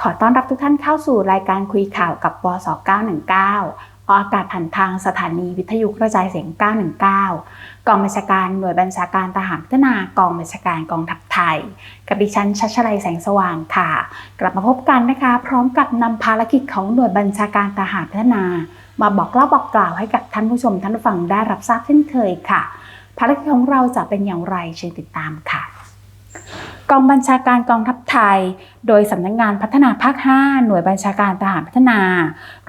ขอต้อนรับทุกท่านเข้าสู่รายการคุยข่าวกับวส919ออกอากาศผ่านทางสถานีวิทยุกระจายเสียง 919 กองบัญชาการหน่วยบัญชาการทหารพัฒนากองบัญชาการกองทัพไทย กับดิฉันชัชลัยแสงสว่างค่ะ กลับมาพบกันนะคะ พร้อมกับนำภารกิจของหน่วยบัญชาการทหารพัฒนา มาบอกเล่าบอกกล่าวให้กับท่านผู้ชมท่านผู้ฟังได้รับทราบเช่นเคยค่ะ ภารกิจของเราจะเป็นอย่างไรเชิญติดตามค่ะ องบัญชาการกองทัพไทย โดยสำนักงงานพัฒนาภาค 5 หน่วยบัญชาการทหารพัฒนา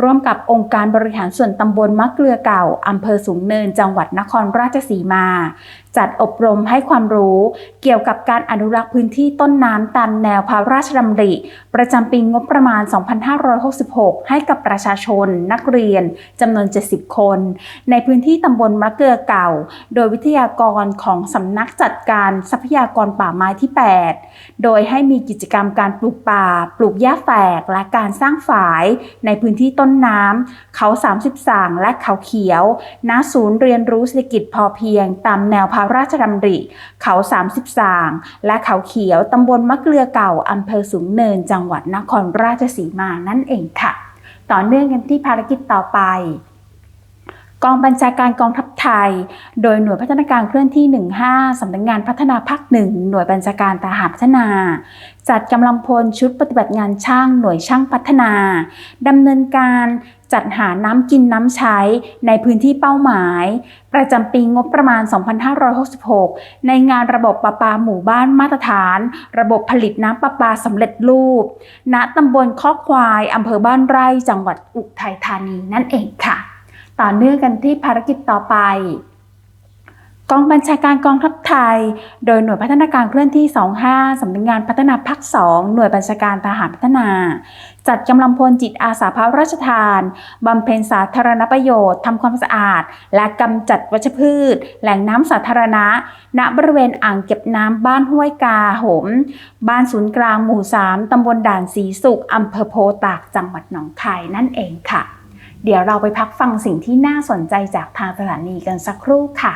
ร่วมกับองค์การบริหารส่วนตำบลมะเกลือเก่าอำเภอสูงเนินจังหวัดนครราชสีมา จัดอบรมให้ความรู้เกี่ยวกับการอนุรักษ์พื้นที่ต้นน้ำตามแนวพระราชดำริ ประจำปีงบประมาณ 2566 ให้กับประชาชน นักเรียนจำนวน 70 คน ในพื้นที่ตำบลมะเกลือเก่า โดยวิทยากรของสำนักจัดการทรัพยากรป่าไม้ที่ 8โดยให้มีกิจกรรมการปลูกป่า ปลูกหญ้าแฝก และการสร้างฝายในพื้นที่ต้นน้ำ เขา30สางและเขาเขียว ณ ศูนย์เรียนรู้เศรษฐกิจพอเพียง ตามแนวพระราชดำริ เขา30สางและเขาเขียว ตำบลมะเกลือเก่าอำเภอสูงเนิน จังหวัดนครราชสีมานั่นเองค่ะ ต่อเนื่องกันที่ภารกิจต่อไป กองบัญชาการกองทัพไทย โดยหน่วยพัฒนาการเคลื่อนที่ 15 สำนักงงานพัฒนาภาคหนึ่งหน่วยบัญชาการทหารพัฒนา จัดกำลังพลชุดปฏิบัติงานช่างหน่วยช่างพัฒนาดำเนินการจัดหาน้ำกินน้ำใช้ในพื้นที่เป้าหมาย ประจำปีงบประมาณ 2566 ในงานระบบประปาหมู่บ้านมาตรฐาน ระบบผลิตน้ำประปาสำเร็จรูป ณตำบลข้อควายอำเภอบ้านไร่จังหวัดอุทัยธานีนั่นเองค่ะ ต่อเนื่องกันที่ภารกิจต่อไปกองบัญชาการกองทัพไทย โดยหน่วยพัฒนาการเคลื่อนที่ 25 สำนักงงานพัฒนาภาค 2 หน่วยบัญชาการทหารพัฒนา จัดกำลังพลจิตอาสาพระราชทาน บำเพ็ญสาธารณประโยชน์ ทำความสะอาด และกำจัดวัชพืช แหล่งน้ำสาธารณะ ณ บริเวณอ่างเก็บน้ำบ้านห้วยกาหม บ้านศูนย์กลางหมู่ 3 ตำบลด่านสีสุขอำเภอโพตาก จังหวัดหนองคายนั่นเองค่ะ เดี๋ยวเราไปพักฟังสิ่งที่น่าสนใจจากทางสถานีกันสักครู่ค่ะ